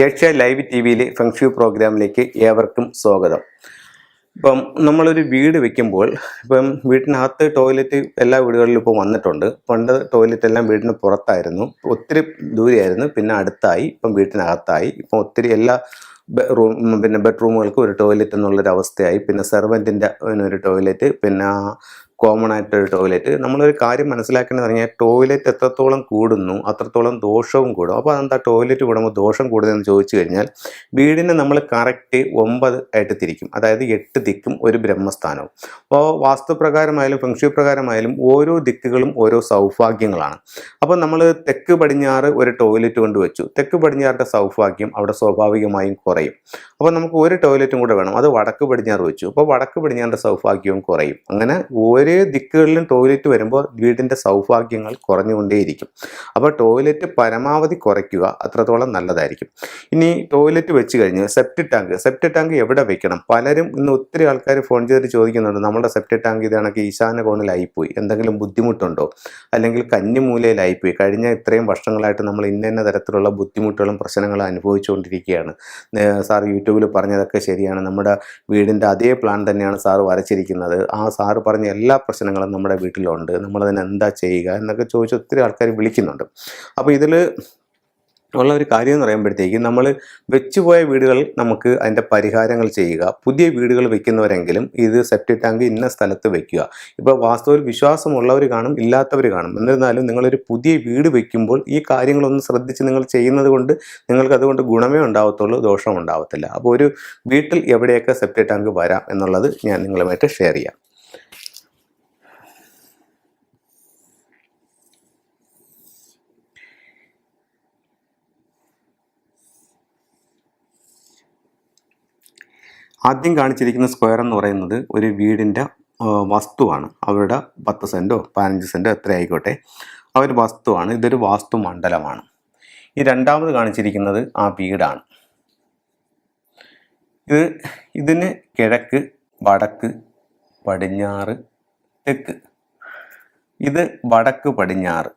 Asia live T വിയിലെ feng shui പ്രോഗ്രാമിലേക്ക് ഏവർക്കും സ്വാഗതം. ഇപ്പം നമ്മളൊരു വീട് വെക്കുമ്പോൾ ഇപ്പം വീട്ടിനകത്ത് ടോയ്ലറ്റ് എല്ലാ വീടുകളിലും ഇപ്പോൾ വന്നിട്ടുണ്ട്. പണ്ട് ടോയ്ലറ്റ് എല്ലാം വീടിന് പുറത്തായിരുന്നു. ഒത്തിരി ദൂരെയായിരുന്നു. പിന്നെ അടുത്തായി ഇപ്പം വീട്ടിനകത്തായി. ഇപ്പം ഒത്തിരി എല്ലാ റൂം പിന്നെ ബെഡ്റൂമുകൾക്ക് ഒരു ടോയ്ലറ്റ് എന്നുള്ളൊരു അവസ്ഥയായി പിന്നെ സെർവന്റിന്റെ ഒരു ടോയ്ലറ്റ്. പിന്നെ കോമൺ ആയിട്ടൊരു ടോയ്ലറ്റ് നമ്മളൊരു കാര്യം മനസ്സിലാക്കേണ്ടത് പറഞ്ഞാൽ ടോയ്ലറ്റ് എത്രത്തോളം കൂടുന്നു അത്രത്തോളം ദോഷവും കൂടും. അപ്പോൾ അതെന്താ ടോയ്ലറ്റ് കൂടുമ്പോൾ ദോഷം കൂടുതലെന്ന് ചോദിച്ചു കഴിഞ്ഞാൽ വീടിനെ നമ്മൾ കറക്റ്റ് ഒമ്പത് ആയിട്ട് തിരിക്കും. അതായത് എട്ട് ദിക്കും ഒരു ബ്രഹ്മസ്ഥാനവും. അപ്പോൾ വാസ്തുപ്രകാരമായാലും ഫെങ്ഷു പ്രകാരമായാലും ഓരോ ദിക്കുകളും ഓരോ സൗഭാഗ്യങ്ങളാണ്. അപ്പോൾ നമ്മൾ തെക്ക് പടിഞ്ഞാറ് ഒരു ടോയ്ലറ്റ് കൊണ്ട് വെച്ചു. തെക്ക് പടിഞ്ഞാറിന്റെ സൗഭാഗ്യം അവിടെ സ്വാഭാവികമായും കുറയും. അപ്പോൾ നമുക്ക് ഒരു ടോയ്ലറ്റും കൂടെ വേണം. അത് വടക്ക് പടിഞ്ഞാറ് വെച്ചു. അപ്പോൾ വടക്ക് പടിഞ്ഞാറിന്റെ സൗഭാഗ്യവും കുറയും. അങ്ങനെ ഓരോ ദിക്കുകളിലും ടോയ്ലറ്റ് വരുമ്പോൾ വീടിന്റെ സൗഭാഗ്യങ്ങൾ കുറഞ്ഞുകൊണ്ടേയിരിക്കും. അപ്പോൾ ടോയ്ലറ്റ് പരമാവധി കുറയ്ക്കുക അത്രത്തോളം നല്ലതായിരിക്കും. ഇനി ടോയ്ലറ്റ് വെച്ച് കഴിഞ്ഞ് സെപ്റ്റി ടാങ്ക് സെപ്റ്റി ടാങ്ക് എവിടെ വെക്കണം? പലരും ഇന്ന് ഒത്തിരി ആൾക്കാർ ഫോൺ ചെയ്തിട്ട് ചോദിക്കുന്നുണ്ട് നമ്മുടെ സെപ്റ്റി ടാങ്ക് ഇത് ഈശാന കോണിലായിപ്പോയി. എന്തെങ്കിലും ബുദ്ധിമുട്ടുണ്ടോ? അല്ലെങ്കിൽ കന്നിമൂലയിലായിപ്പോയി. കഴിഞ്ഞ ഇത്രയും വർഷങ്ങളായിട്ട് നമ്മൾ ഇന്ന തരത്തിലുള്ള ബുദ്ധിമുട്ടുകളും പ്രശ്നങ്ങളും അനുഭവിച്ചുകൊണ്ടിരിക്കുകയാണ്. സാർ യൂട്യൂബിൽ പറഞ്ഞതൊക്കെ ശരിയാണ്. നമ്മുടെ വീടിന്റെ അതേ പ്ലാൻ തന്നെയാണ് സാർ വരച്ചിരിക്കുന്നത്. ആ സാറ് പറഞ്ഞ എല്ലാ പ്രശ്നങ്ങളും നമ്മുടെ വീട്ടിലുണ്ട്. നമ്മളതിന് എന്താ ചെയ്യുക എന്നൊക്കെ ചോദിച്ച് ഒത്തിരി ആൾക്കാർ വിളിക്കുന്നുണ്ട്. അപ്പോൾ ഇതിൽ ഉള്ള ഒരു കാര്യം എന്ന് പറയുമ്പോഴത്തേക്കും നമ്മൾ വെച്ചുപോയ വീടുകൾ നമുക്ക് അതിന്റെ പരിഹാരങ്ങൾ ചെയ്യുക. പുതിയ വീടുകൾ വെക്കുന്നവരെങ്കിലും ഇത് സെപ്റ്റി ടാങ്ക് ഇന്ന സ്ഥലത്ത് വെക്കുക. ഇപ്പോൾ വാസ്തവത്തിൽ വിശ്വാസമുള്ളവർ കാണും ഇല്ലാത്തവർ കാണും. എന്നിരുന്നാലും നിങ്ങളൊരു പുതിയ വീട് വെക്കുമ്പോൾ ഈ കാര്യങ്ങളൊന്ന് ശ്രദ്ധിച്ച് നിങ്ങൾ ചെയ്യുന്നത് കൊണ്ട് നിങ്ങൾക്ക് അതുകൊണ്ട് ഗുണമേ ഉണ്ടാവത്തുള്ളൂ ദോഷം ഉണ്ടാവത്തില്ല. അപ്പോൾ ഒരു വീട്ടിൽ എവിടെയൊക്കെ സെപ്റ്റി ടാങ്ക് വരാം എന്നുള്ളത് ഞാൻ നിങ്ങളുമായിട്ട് ഷെയർ ചെയ്യാം. ആദ്യം കാണിച്ചിരിക്കുന്ന സ്ക്വയർ എന്ന് പറയുന്നത് ഒരു വീടിന്റെ വസ്തുവാണ്. അവരുടെ പത്ത് സെന്റോ പതിനഞ്ച് സെന്റോ എത്ര ആയിക്കോട്ടെ ആ ഒരു വസ്തുവാണ്. ഇതൊരു വാസ്തു മണ്ഡലമാണ്. ഈ രണ്ടാമത് കാണിച്ചിരിക്കുന്നത് ആ വീടാണ്. ഇത് ഇതിന് കിഴക്ക് വടക്ക് പടിഞ്ഞാറ് തെക്ക്. ഇത് വടക്ക് പടിഞ്ഞാറ്.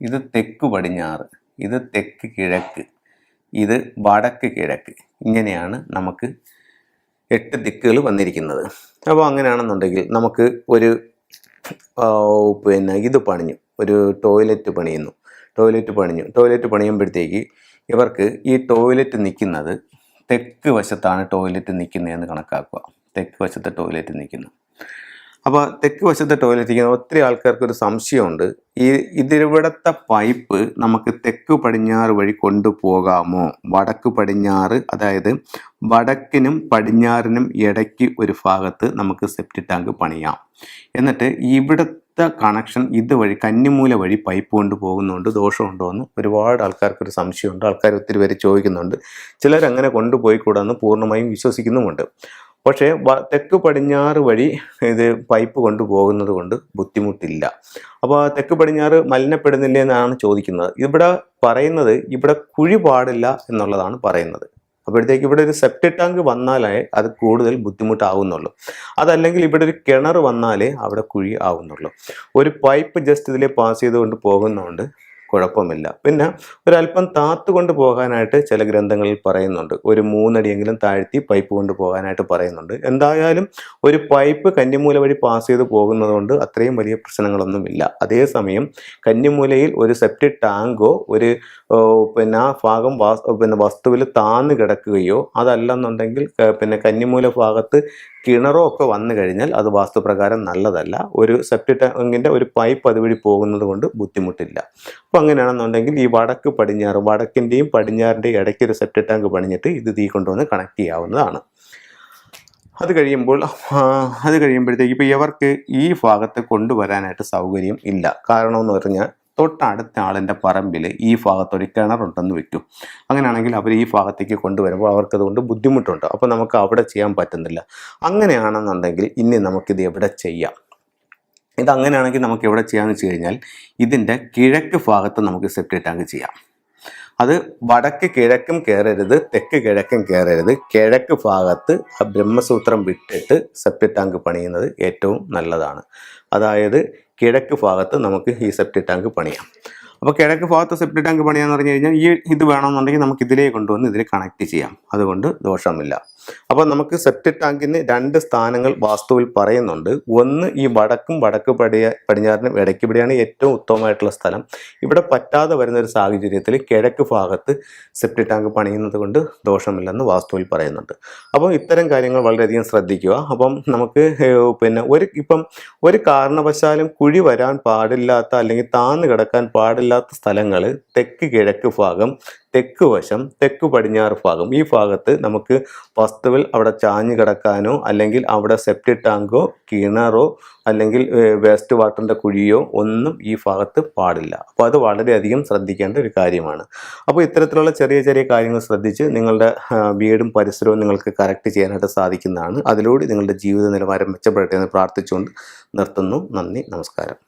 ഇത് തെക്ക് പടിഞ്ഞാറ്. ഇത് തെക്ക് കിഴക്ക്. ഇത് വടക്ക് കിഴക്ക്. ഇങ്ങനെയാണ് നമുക്ക് എട്ട് ദിക്കുകൾ വന്നിരിക്കുന്നത്. അപ്പോൾ അങ്ങനെയാണെന്നുണ്ടെങ്കിൽ നമുക്ക് ഒരു പിന്നെ ഇത് പണിഞ്ഞു. ഒരു ടോയ്ലറ്റ് പണിയുന്നു. ടോയ്ലറ്റ് പണിഞ്ഞു. ടോയ്ലറ്റ് പണിയുമ്പോഴത്തേക്ക് ഇവർക്ക് ഈ ടോയ്ലറ്റ് നിൽക്കുന്നത് തെക്ക് വശത്താണ് ടോയ്ലറ്റ് നിൽക്കുന്നതെന്ന് കണക്കാക്കുക. തെക്ക് വശത്തെ ടോയ്ലറ്റ് നിൽക്കുന്നു. അപ്പോൾ തെക്ക് വശത്തെ ടോയ്ലറ്റ് ഇരിക്കുന്ന ഒത്തിരി ആൾക്കാർക്ക് ഒരു സംശയമുണ്ട്. ഈ ഇതിവിടുത്തെ പൈപ്പ് നമുക്ക് തെക്ക് പടിഞ്ഞാറ് വഴി കൊണ്ടുപോകാമോ വടക്ക് പടിഞ്ഞാറ് അതായത് വടക്കിനും പടിഞ്ഞാറിനും ഇടയ്ക്ക് ഒരു ഭാഗത്ത് നമുക്ക് സെപ്റ്റി ടാങ്ക് പണിയാം. എന്നിട്ട് ഇവിടുത്തെ കണക്ഷൻ ഇതുവഴി കന്നിമൂല വഴി പൈപ്പ് കൊണ്ട് പോകുന്നുണ്ട്. ദോഷമുണ്ടോ എന്ന് ഒരുപാട് ആൾക്കാർക്കൊരു സംശയമുണ്ട്. ആൾക്കാർ ഒത്തിരി പേര് ചോദിക്കുന്നുണ്ട്. ചിലരങ്ങനെ കൊണ്ടുപോയിക്കൂടാന്ന് പൂർണമായും വിശ്വസിക്കുന്നുമുണ്ട്. പക്ഷേ തെക്ക് പടിഞ്ഞാറ് വഴി ഇത് പൈപ്പ് കൊണ്ടുപോകുന്നത് കൊണ്ട് ബുദ്ധിമുട്ടില്ല. അപ്പോൾ തെക്ക് പടിഞ്ഞാറ് മലിനപ്പെടുന്നില്ല എന്നാണ് ചോദിക്കുന്നത്. ഇവിടെ പറയുന്നത് ഇവിടെ കുഴി പാടില്ല എന്നുള്ളതാണ് പറയുന്നത്. അപ്പോഴത്തേക്ക് ഇവിടെ ഒരു സെപ്റ്റി ടാങ്ക് വന്നാലേ അത് കൂടുതൽ ബുദ്ധിമുട്ടാവുന്നുള്ളൂ. അതല്ലെങ്കിൽ ഇവിടെ ഒരു കിണർ വന്നാലേ അവിടെ കുഴി ആവുന്നുള്ളൂ. ഒരു പൈപ്പ് ജസ്റ്റ് ഇതിലെ പാസ് ചെയ്തുകൊണ്ട് പോകുന്നതുകൊണ്ട് കുഴപ്പമില്ല. പിന്നെ ഒരല്പം താത്ത് കൊണ്ട് പോകാനായിട്ട് ചില ഗ്രന്ഥങ്ങളിൽ പറയുന്നുണ്ട്. ഒരു മൂന്നടിയെങ്കിലും താഴ്ത്തി പൈപ്പ് കൊണ്ട് പോകാനായിട്ട് പറയുന്നുണ്ട്. എന്തായാലും ഒരു പൈപ്പ് കന്നിമൂല വഴി പാസ് ചെയ്ത് പോകുന്നതുകൊണ്ട് അത്രയും വലിയ പ്രശ്നങ്ങളൊന്നുമില്ല. അതേസമയം കന്നിമൂലയിൽ ഒരു സെപ്റ്റിക് ടാങ്കോ ഒരു പിന്നെ ആ ഭാഗം പിന്നെ വസ്തുവിൽ താന്ന് കിടക്കുകയോ അതല്ലെന്നുണ്ടെങ്കിൽ പിന്നെ കന്നിമൂല ഭാഗത്ത് കിണറോ ഒക്കെ വന്നു കഴിഞ്ഞാൽ അത് വാസ്തുപ്രകാരം നല്ലതല്ല. ഒരു സെപ്റ്റി ടാങ്കിന്റെ ഒരു പൈപ്പ് അതുവഴി പോകുന്നത് കൊണ്ട് ബുദ്ധിമുട്ടില്ല. അപ്പോൾ അങ്ങനെയാണെന്നുണ്ടെങ്കിൽ ഈ വടക്ക് പടിഞ്ഞാറ് വടക്കിന്റെയും പടിഞ്ഞാറിന്റെയും ഇടയ്ക്ക് ഒരു സെപ്റ്റി ടാങ്ക് പണിഞ്ഞിട്ട് ഇത് തീ കൊണ്ടുവന്ന് കണക്ട് ചെയ്യാവുന്നതാണ്. അത് കഴിയുമ്പോൾ അത് കഴിയുമ്പോഴത്തേക്ക് ഇപ്പോൾ ഇവർക്ക് ഈ ഭാഗത്ത് കൊണ്ടുവരാനായിട്ട് സൗകര്യം ഇല്ല. കാരണം എന്ന് പറഞ്ഞാൽ തൊട്ടടുത്ത ആളിന്റെ പറമ്പിൽ ഈ ഭാഗത്തൊരു കിണറുണ്ടെന്ന് വെക്കും. അങ്ങനെയാണെങ്കിൽ അവർ ഈ ഭാഗത്തേക്ക് കൊണ്ടുവരുമ്പോൾ അവർക്കതുകൊണ്ട് ബുദ്ധിമുട്ടുണ്ട്. അപ്പോൾ നമുക്ക് അവിടെ ചെയ്യാൻ പറ്റുന്നില്ല. അങ്ങനെയാണെന്നുണ്ടെങ്കിൽ ഇനി നമുക്കിത് എവിടെ ചെയ്യാം? ഇത് അങ്ങനെയാണെങ്കിൽ നമുക്ക് എവിടെ ചെയ്യാമെന്ന് വെച്ച് കഴിഞ്ഞാൽ ഇതിന്റെ കിഴക്ക് ഭാഗത്ത് നമുക്ക് സെപ്റ്റി ടാങ്ക് ചെയ്യാം. അത് വടക്ക് കിഴക്കും കയറരുത് തെക്ക് കിഴക്കും കയറരുത് കിഴക്ക് ഭാഗത്ത് ആ ബ്രഹ്മസൂത്രം വിട്ടിട്ട് സെപ്റ്റി ടാങ്ക് പണിയുന്നത് ഏറ്റവും നല്ലതാണ്. അതായത് കിഴക്ക് ഭാഗത്ത് നമുക്ക് ഈ സെപ്റ്റി ടാങ്ക് പണിയാം. അപ്പോൾ കിഴക്ക് ഭാഗത്ത് സെപ്റ്റിക് ടാങ്ക് പണിയാന്ന് പറഞ്ഞു കഴിഞ്ഞാൽ ഈ ഇത് വേണമെന്നുണ്ടെങ്കിൽ നമുക്ക് ഇതിലേക്ക് കൊണ്ടുവന്ന് ഇതിൽ കണക്ട് ചെയ്യാം. അതുകൊണ്ട് ദോഷമില്ല. അപ്പോൾ നമുക്ക് സെപ്റ്റിക് ടാങ്കിന് രണ്ട് സ്ഥാനങ്ങൾ വാസ്തുവിൽ പറയുന്നുണ്ട്. ഒന്ന് ഈ വടക്കും വടക്ക് പടിയ പടിഞ്ഞാറിനും ഇടയ്ക്ക് ഇവിടെയാണ് ഏറ്റവും ഉത്തമമായിട്ടുള്ള സ്ഥലം. ഇവിടെ പറ്റാതെ വരുന്ന ഒരു സാഹചര്യത്തിൽ കിഴക്ക് ഭാഗത്ത് സെപ്റ്റിക് ടാങ്ക് പണിയുന്നത് കൊണ്ട് ദോഷമില്ലെന്ന് വാസ്തുവിൽ പറയുന്നുണ്ട്. അപ്പോൾ ഇത്തരം കാര്യങ്ങൾ വളരെയധികം ശ്രദ്ധിക്കുക. അപ്പം നമുക്ക് പിന്നെ ഒരു ഇപ്പം ഒരു കാരണവശാലും കുഴി വരാൻ പാടില്ലാത്ത അല്ലെങ്കിൽ താന്ന് കിടക്കാൻ പാടില്ലാത്ത സ്ഥലങ്ങൾ തെക്ക് കിഴക്ക് ഭാഗം തെക്ക് വശം തെക്ക് പടിഞ്ഞാറ് ഭാഗം. ഈ ഭാഗത്ത് നമുക്ക് വസ്തുവിൽ അവിടെ ചാഞ്ഞു കിടക്കാനോ അല്ലെങ്കിൽ അവിടെ സെപ്റ്റി ടാങ്കോ കിണറോ അല്ലെങ്കിൽ വേസ്റ്റ് വാട്ടറിന്റെ കുഴിയോ ഒന്നും ഈ ഭാഗത്ത് പാടില്ല. അപ്പോൾ അത് വളരെയധികം ശ്രദ്ധിക്കേണ്ട ഒരു കാര്യമാണ്. അപ്പോൾ ഇത്തരത്തിലുള്ള ചെറിയ ചെറിയ കാര്യങ്ങൾ ശ്രദ്ധിച്ച് നിങ്ങളുടെ വീടും പരിസരവും നിങ്ങൾക്ക് കറക്റ്റ് ചെയ്യാനായിട്ട് സാധിക്കുന്നതാണ്. അതിലൂടെ നിങ്ങളുടെ ജീവിത നിലവാരം മെച്ചപ്പെടട്ടെ എന്ന് പ്രാർത്ഥിച്ചുകൊണ്ട് നിർത്തുന്നു. നന്ദി നമസ്കാരം.